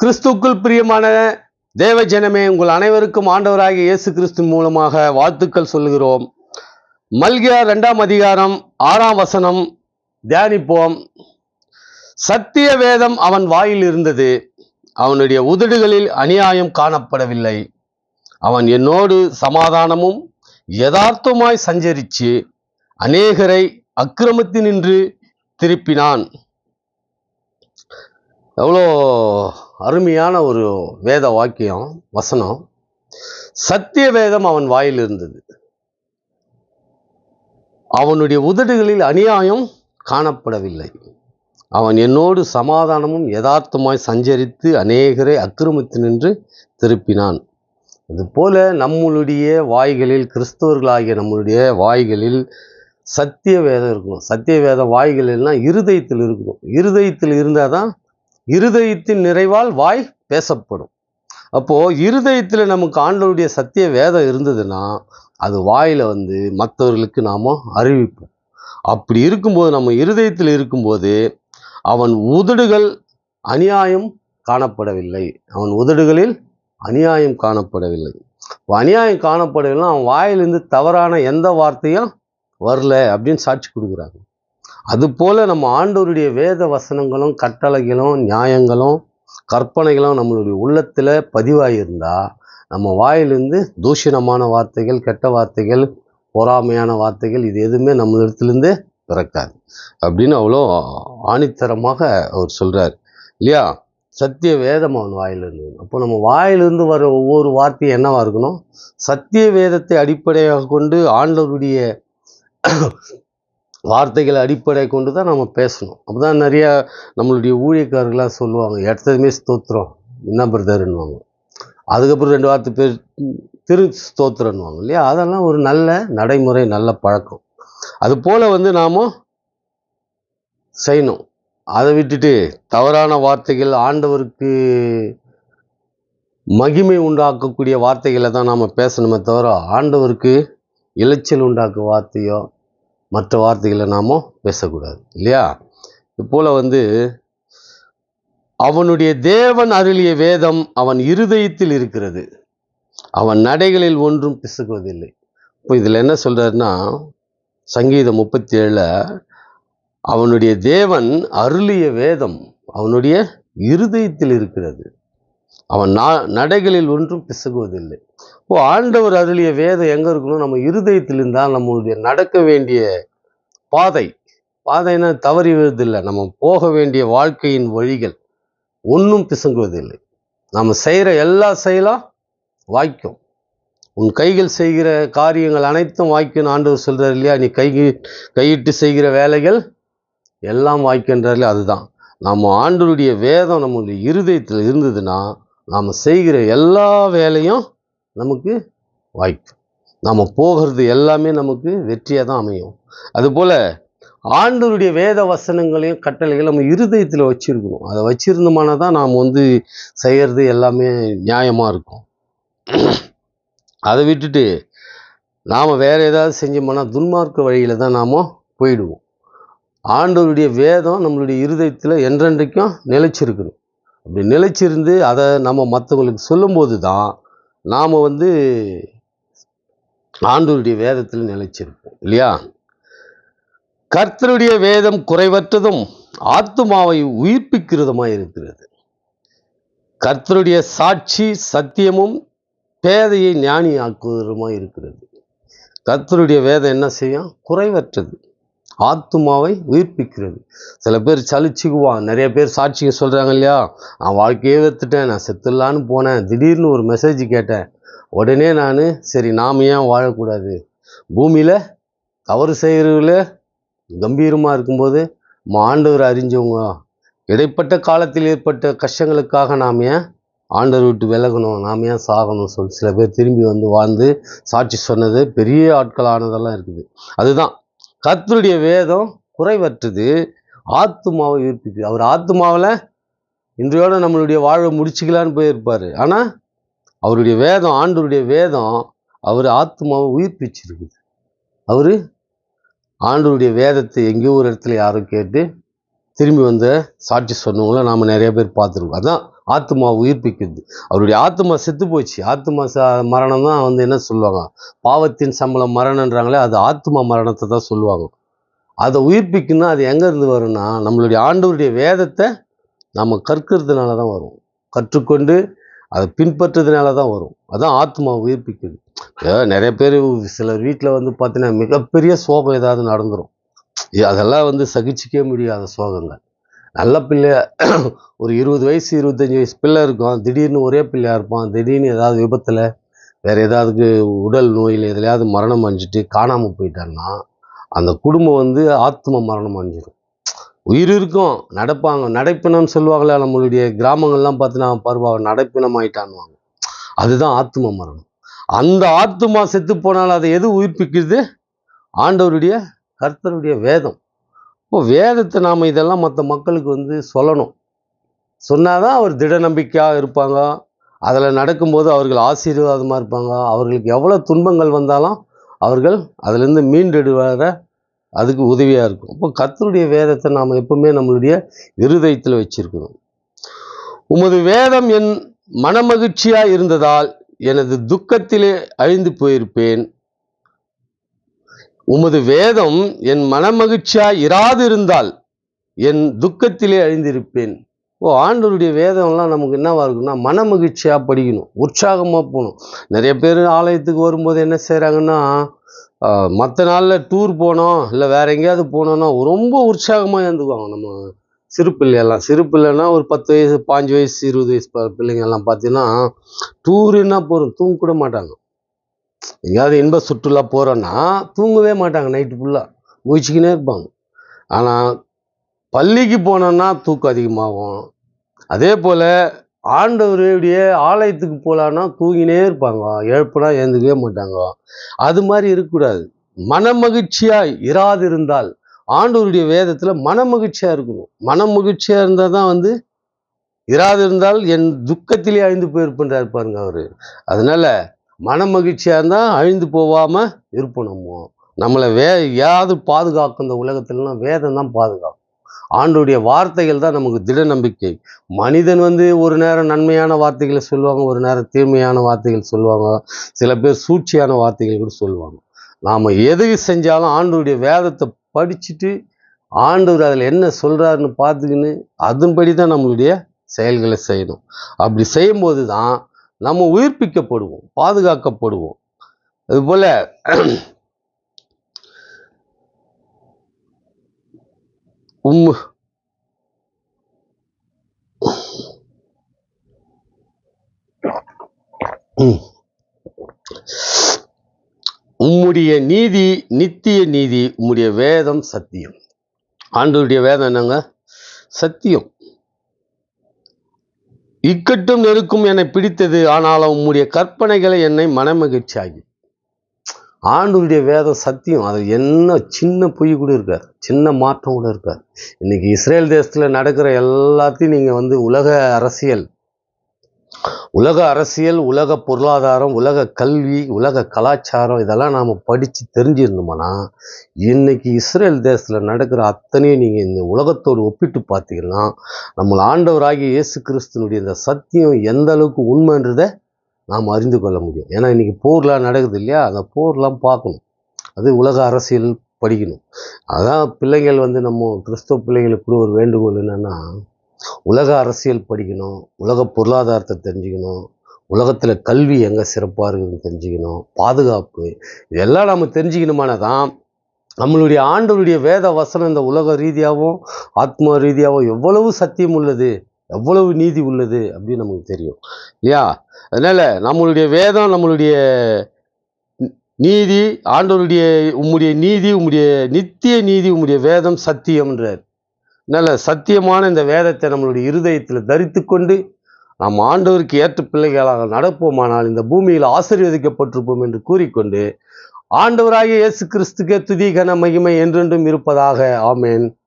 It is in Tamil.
கிறிஸ்துக்குள் பிரியமான தேவ ஜனமே உங்கள் அனைவருக்கும் ஆண்டவராகிய இயேசு கிறிஸ்து மூலமாக வாழ்த்துக்கள் சொல்கிறோம் மல்கியா ரெண்டாம் அதிகாரம் ஆறாம் வசனம் தியானிப்போம். சத்திய வேதம் அவன் வாயில் இருந்தது. அவனுடைய உதடுகளில் அநியாயம் காணப்படவில்லை. அவன் என்னோடு சமாதானமும் யதார்த்தமாய் சஞ்சரித்து அநேகரை அக்கிரமத்தினின்று திருப்பினான். எவ்வளோ அருமையான ஒரு வேத வாக்கியம் வசனம். சத்திய வேதம் அவன் வாயில் இருந்தது. அவனுடைய உதடுகளில் அநியாயம் காணப்படவில்லை. அவன் என்னோடு சமாதானமும் யதார்த்தமாய் சஞ்சரித்து அநேகரை அக்கிரமித்து நின்று திருப்பினான். அதுபோல நம்மளுடைய வாய்களில் கிறிஸ்தவர்களாகிய நம்மளுடைய வாய்களில் சத்திய வேதம் இருக்கணும். சத்திய வாய்கள் வாய்களில்னா இருதயத்தில் இருக்கணும். இருதயத்தில் இருந்தால் தான் இருதயத்தின் நிறைவால் வாய் பேசப்படும். அப்போது இருதயத்தில் நமக்கு ஆண்டவருடைய சத்திய வேதம் இருந்ததுன்னா அது வாயில் வந்து மற்றவர்களுக்கு நாம் அறிவிப்போம். அப்படி இருக்கும்போது நம்ம இருதயத்தில் இருக்கும்போது அவன் உதடுகள் அநியாயம் காணப்படவில்லை. அவன் உதடுகளில் அநியாயம் காணப்படவில்லை. அநியாயம் காணப்படவில்லை அவன் வாயிலிருந்து தவறான எந்த வார்த்தையும் வரல அப்படின்னு சாட்சி கொடுக்குறாங்க. அதுபோல் நம்ம ஆண்டவருடைய வேத வசனங்களும் கட்டளைகளும் நியாயங்களும் கற்பனைகளும் நம்மளுடைய உள்ளத்தில் பதிவாயிருந்தா நம்ம வாயிலிருந்து தூஷணமான வார்த்தைகள் கெட்ட வார்த்தைகள் பொறாமையான வார்த்தைகள் இது எதுவுமே நம்ம இடத்துலேருந்து பிறக்காது. அப்படின்னு அவ்வளோ ஆணித்தரமாக அவர் சொல்கிறார் இல்லையா? சத்திய வேதம் அவன் வாயிலிருந்து. அப்போ நம்ம வாயிலிருந்து வர ஒவ்வொரு வார்த்தையும் என்னவாக இருக்கணும்? சத்திய வேதத்தை அடிப்படையாக கொண்டு ஆண்டவருடைய வார்த்தைகளை அடிப்படை கொண்டு தான் நம்ம பேசணும். அப்போ தான் நிறையா நம்மளுடைய ஊழியக்காரர்களாக சொல்லுவாங்க எடுத்ததுமே ஸ்தோத்திரம். என்ன பிரதருன்னுவாங்க. அதுக்கப்புறம் ரெண்டு வார்த்தை பேர் திரு ஸ்தோத்திரன்னுவாங்க. இல்லையா? அதெல்லாம் ஒரு நல்ல நடைமுறை நல்ல பழக்கம். அது போல் வந்து நாம் செய்யணும். அதை விட்டுட்டு தவறான வார்த்தைகள் ஆண்டவருக்கு மகிமை உண்டாக்கக்கூடிய வார்த்தைகளை தான் நாம் பேசணுமே தவிர ஆண்டவருக்கு இளைச்சல் உண்டாக்கும் வார்த்தையோ மற்ற வார்த்தைகளை நாம் பேசக்கூடாது இல்லையா? இப்போல் வந்து அவனுடைய தேவன் அருளிய வேதம் அவன் இருதயத்தில் இருக்கிறது. அவன் நடைகளில் ஒன்றும் பிசுக்குவதில்லை இப்போ இதில் என்ன சொல்கிறாருன்னா சங்கீதம் முப்பத்தி ஏழில் அவனுடைய தேவன் அருளிய வேதம் அவனுடைய இருதயத்தில் இருக்கிறது. அவன் நா நடைகளில் ஒன்றும் பிசகுவதில்லை. இப்போ ஆண்டவர் அருளிய வேதம் எங்கே இருக்கணும் நம்ம இருதயத்தில் இருந்தால் நம்மளுடைய நடக்க வேண்டிய பாதை. பாதைன்னா தவறி நம்ம போக வேண்டிய வாழ்க்கையின் வழிகள் ஒன்றும் பிசங்குவதில்லை. நம்ம செய்கிற எல்லா செயலும் வாய்க்கும். உன் கைகள் செய்கிற காரியங்கள் அனைத்தும் வாய்க்கும் ஆண்டவர் சொல்கிறார் இல்லையா? நீ கை கையிட்டு செய்கிற வேலைகள் எல்லாம் வாய்க்கின்றார்களே அதுதான். நம்ம ஆண்டவருடைய வேதம் நம்மளுடைய இருதயத்தில் இருந்ததுன்னா நாம் செய்கிற எல்லா வேலையும் நமக்கு வாய்க்கும் நாம் போகிறது எல்லாமே நமக்கு வெற்றியாக தான் அமையும். அதுபோல் ஆண்டவருடைய வேத வசனங்களையும் கட்டளைகளையும் நம்ம இருதயத்தில் வச்சுருக்கணும். அதை வச்சுருந்தோம்னா தான் நாம் வந்து செய்கிறது எல்லாமே நியாயமாக இருக்கும். அதை விட்டுட்டு நாம் வேறு ஏதாவது செஞ்சோம்னா துன்மார்க்க வழியில் தான் நாம் போயிடுவோம். ஆண்டவருடைய வேதம் நம்மளுடைய இருதயத்தில் என்றென்றைக்கும் நிலைச்சிருக்கணும். அப்படி நிலைச்சிருந்து அதை நம்ம மற்றவங்களுக்கு சொல்லும்போது தான் நாம் வந்து ஆண்டோருடைய வேதத்தில் நிலைச்சிருப்போம் இல்லையா? கர்த்தருடைய வேதம் குறைவற்றதும் ஆத்துமாவை உயிர்ப்பிக்கிறதுமாக இருக்கிறது. கர்த்தருடைய சாட்சி சத்தியமும் பேதையை ஞானியாக்குவதுமாய் இருக்கிறது. கர்த்தருடைய வேதம் என்ன செய்யும்? குறைவற்றது. ஆத்துமாவை உயிர்ப்பிக்கிறது. சில பேர் சலிச்சுக்குவான். நிறைய பேர் சாட்சிக்கு சொல்கிறாங்க இல்லையா? நான் வாழ்க்கையே வெத்துட்டேன் நான் செத்துடலான்னு போனேன். திடீர்னு ஒரு மெசேஜ் கேட்டேன். உடனே நான் சரி நாம் ஏன் வாழக்கூடாது? பூமியில் தவறு செய்கிறவங்கள கம்பீரமாக இருக்கும்போது நம்ம ஆண்டவர் அறிஞ்சவங்க இடைப்பட்ட காலத்தில் ஏற்பட்ட கஷ்டங்களுக்காக நாம் ஏன் ஆண்டவர் விட்டு விலகணும்? நாம் ஏன் சாகணும்? சொல்லி சில பேர் திரும்பி வந்து வாழ்ந்து சாட்சி சொன்னது பெரிய ஆட்களானதெல்லாம் இருக்குது. அதுதான். கத்தருடைய வேதம் குறைவற்றது. ஆத்துமாவை உயிர்ப்பிக்குது அவர் ஆத்துமாவில் இன்றையோட நம்மளுடைய வாழ்வை முடிச்சுக்கலான்னு போயிருப்பார். ஆனால் அவருடைய வேதம் ஆண்டருடைய வேதம் அவர் ஆத்துமாவை உயிர்ப்பிச்சிருக்குது. அவர் ஆண்டருடைய வேதத்தை எங்கேயோ ஒரு இடத்துல யாரும் கேட்டு திரும்பி வந்த சாட்சி சொன்னவங்கள நாம் நிறைய பேர் பார்த்துருக்கோம். அதான் ஆத்மா உயிர்ப்பிக்குது. அவருடைய ஆத்மா செத்து போச்சு ஆத்மா ச மரணம் தான் வந்து என்ன சொல்லுவாங்க? பாவத்தின் சம்பளம் மரணன்றாங்களே அது ஆத்மா மரணத்தை தான் சொல்லுவாங்க. அதை உயிர்ப்பிக்குன்னா அது எங்கேருந்து வரும்னா நம்மளுடைய ஆண்டவருடைய வேதத்தை நம்ம கற்கிறதுனால தான் வரும். கற்றுக்கொண்டு அதை பின்பற்றுறதுனால தான் வரும். அதான் ஆத்மா உயிர்ப்பிக்குது. ஏதோ நிறைய பேர் சிலர் வீட்டில் வந்து பார்த்தீங்கன்னா மிகப்பெரிய சோகம் ஏதாவது நடந்துடும் அதெல்லாம் வந்து சகிச்சிக்கவே முடியாத சோகங்கள். நல்ல பிள்ளை. ஒரு இருபது வயசு இருபத்தஞ்சி வயசு பிள்ளை இருக்கும். திடீர்னு ஒரே பிள்ளையாக இருப்பான். திடீர்னு ஏதாவது விபத்தில் வேறு ஏதாவது உடல் நோயில் எதுலையாவது மரணம் அடைஞ்சிட்டு காணாமல் போயிட்டான்னா அந்த குடும்பம் வந்து ஆத்ம மரணம் அஞ்சிடும் உயிர் இருக்கும். நடப்பாங்க. நடைப்பினம் சொல்லுவாங்களே நம்மளுடைய கிராமங்கள்லாம் பார்த்தீங்கன்னா பருவாக நடைப்பினம் ஆயிட்டான்னுவாங்க அதுதான் ஆத்ம மரணம். அந்த ஆத்மா செத்து போனால் அதை எது உயிர்ப்பிக்கிறது? ஆண்டவருடைய கர்த்தருடைய வேதம். இப்போ வேதத்தை நாம் இதெல்லாம் மற்ற மக்களுக்கு வந்து சொல்லணும். சொன்னாதான் அவர் திட நம்பிக்கையாக இருப்பாங்க. அதில் நடக்கும்போது அவர்கள் ஆசீர்வாதமாக இருப்பாங்க. அவர்களுக்கு எவ்வளோ துன்பங்கள் வந்தாலும் அவர்கள் அதிலேருந்து மீண்டெடுவத அதுக்கு உதவியாக இருக்கும். அப்போ கத்தருடைய வேதத்தை நாம் எப்பவுமே நம்மளுடைய இருதயத்தில் வச்சுருக்கணும். உமது வேதம் என் மனமகிழ்ச்சியாக இருந்ததால் எனது துக்கத்திலே அழிந்து போயிருப்பேன். உமது வேதம் என் மனமகிழ்ச்சியாய் இராதிருந்தால் என் துக்கத்திலே அழிந்திருப்பேன். ஓ ஆண்டவருடைய வேதம்லாம் நமக்கு என்னவாக இருக்குன்னா மனமகிழ்ச்சியாக படிக்கணும் உற்சாகமாக போகணும். நிறைய பேர் ஆலயத்துக்கு வரும்போது என்ன செய்கிறாங்கன்னா மற்ற நாளில் டூர் போனோம் இல்லை வேற எங்கேயாவது போனோம்னா ரொம்ப உற்சாகமாக இருந்துக்குவாங்க நம்ம சிறு பிள்ளையெல்லாம் சிறு பிள்ளைன்னா ஒரு பத்து வயசு பாஞ்சு வயசு இருபது வயசு ப- பிள்ளைங்க எல்லாம் பார்த்தீங்கன்னா டூருன்னா போகிறோம் தூங்க கூட மாட்டாங்க. எங்கேயாவது இன்ப சுற்றுலா போகிறோன்னா தூங்கவே மாட்டாங்க நைட்டு ஃபுல்லாக முழிச்சிக்கினே இருப்பாங்க. ஆனால் பள்ளிக்கு போனோன்னா தூக்கம் அதிகமாகும். அதே போல் ஆண்டவருடைய ஆலயத்துக்கு போகலான்னா தூங்கினே இருப்பாங்க. எழுப்புனா ஏந்துக்கவே மாட்டாங்க. அது மாதிரி இருக்கக்கூடாது. மனமகிழ்ச்சியாக இராதிருந்தால் ஆண்டவருடைய வேதத்தில் மனமகிழ்ச்சியாக இருக்கணும். மனமகிழ்ச்சியாக இருந்தால் தான் வந்து இராதிருந்தால் என் துக்கத்திலே அழிந்து போயிருப்பேன்றார் பாருங்க அவர். அதனால மனமகிழ்ச்சியாக இருந்தால் அழிந்து போகாமல் இருப்போம் நம்ம நம்மளை வே யாவது பாதுகாக்கும் இந்த உலகத்துலலாம் வேதம் தான் பாதுகாக்கும். ஆண்டுடைய வார்த்தைகள் தான் நமக்கு திட நம்பிக்கை. மனிதன் வந்து ஒரு நேரம் நன்மையான வார்த்தைகளை சொல்லுவாங்க ஒரு நேரம் தீமையான வார்த்தைகள் சொல்லுவாங்க. சில பேர் சூழ்ச்சியான வார்த்தைகள் கூட சொல்லுவாங்க. நாம் எது செஞ்சாலும் ஆண்டுடைய வேதத்தை படிச்சுட்டு ஆண்டவர் அதில் என்ன சொல்கிறாருன்னு பார்த்துக்கின்னு அதன்படி தான் நம்மளுடைய செயல்களை செய்யணும். அப்படி செய்யும்போது தான் நம்ம உயிர்ப்பிக்கப்படுவோம் பாதுகாக்கப்படுவோம். அதுபோல் உம் உம்முடைய நீதி நித்திய நீதி உம்முடைய வேதம் சத்தியம். ஆண்டவருடைய வேதம் என்னங்க? சத்தியம். இக்கட்டும் நெருக்கும் என்னை பிடித்தது ஆனாலும் உம்முடைய கற்பனைகளை என்னை மனமகிழ்ச்சி ஆகி ஆண்டுடைய வேதம் சத்தியம். அது என்ன சின்ன பொய் கூட இருக்காது சின்ன மாற்றம் கூட இருக்காது இன்னைக்கு இஸ்ரேல் தேசத்தில் நடக்கிற எல்லாத்தையும் நீங்கள் வந்து உலக அரசியல் உலக அரசியல் உலக பொருளாதாரம் உலக கல்வி உலக கலாச்சாரம் இதெல்லாம் நாம் படித்து தெரிஞ்சிருந்தோம்னா இன்றைக்கி இஸ்ரேல் தேசத்தில் நடக்கிற அத்தனையும் நீங்கள் இந்த உலகத்தோடு ஒப்பிட்டு பார்த்தீங்கன்னா நம்ம ஆண்டவராகிய இயேசு கிறிஸ்துனுடைய இந்த சத்தியம் எந்த அளவுக்கு உண்மைன்றதை நாம் அறிந்து கொள்ள முடியும். ஏன்னா இன்றைக்கி போர்லாம் நடக்குது இல்லையா? அந்த போர்லாம் பார்க்கணும். அது உலக அரசியல் படிக்கணும். அதான் பிள்ளைங்கள் வந்து நம்ம கிறிஸ்தவ பிள்ளைங்களுக்கு கூட ஒரு வேண்டுகோள் என்னென்னா உலக அரசியல் படிக்கணும் உலக பொருளாதாரத்தை தெரிஞ்சுக்கணும் உலகத்தில் கல்வி எங்கே சிறப்பாக இருக்குதுன்னு தெரிஞ்சுக்கணும் பாதுகாப்பு இதெல்லாம் நம்ம தெரிஞ்சுக்கணுமானா தான் நம்மளுடைய ஆண்டவருடைய வேத வசனம் இந்த உலக ரீதியாகவும் ஆத்மா ரீதியாகவும் எவ்வளவு சத்தியம் உள்ளது எவ்வளவு நீதி உள்ளது அப்படின்னு நமக்கு தெரியும். இல்லையா? அதனால நம்மளுடைய வேதம் நம்மளுடைய நீதி ஆண்டவருடைய உம்முடைய நீதி உம்முடைய நித்திய நீதி உம்முடைய வேதம் சத்தியம்ன்றார். நல்ல சத்தியமான இந்த வேதத்தை நம்மளுடைய இருதயத்தில் தரித்து கொண்டு நாம் ஆண்டவருக்கு ஏற்ற பிள்ளைகளாக நடப்போமானால் இந்த பூமியில் ஆசீர்வதிக்கப்பட்டிருப்போம் என்று கூறிக்கொண்டு ஆண்டவராகிய இயேசு கிறிஸ்துக்கே துதி கன மகிமை என்றென்றும் இருப்பதாக ஆமேன்.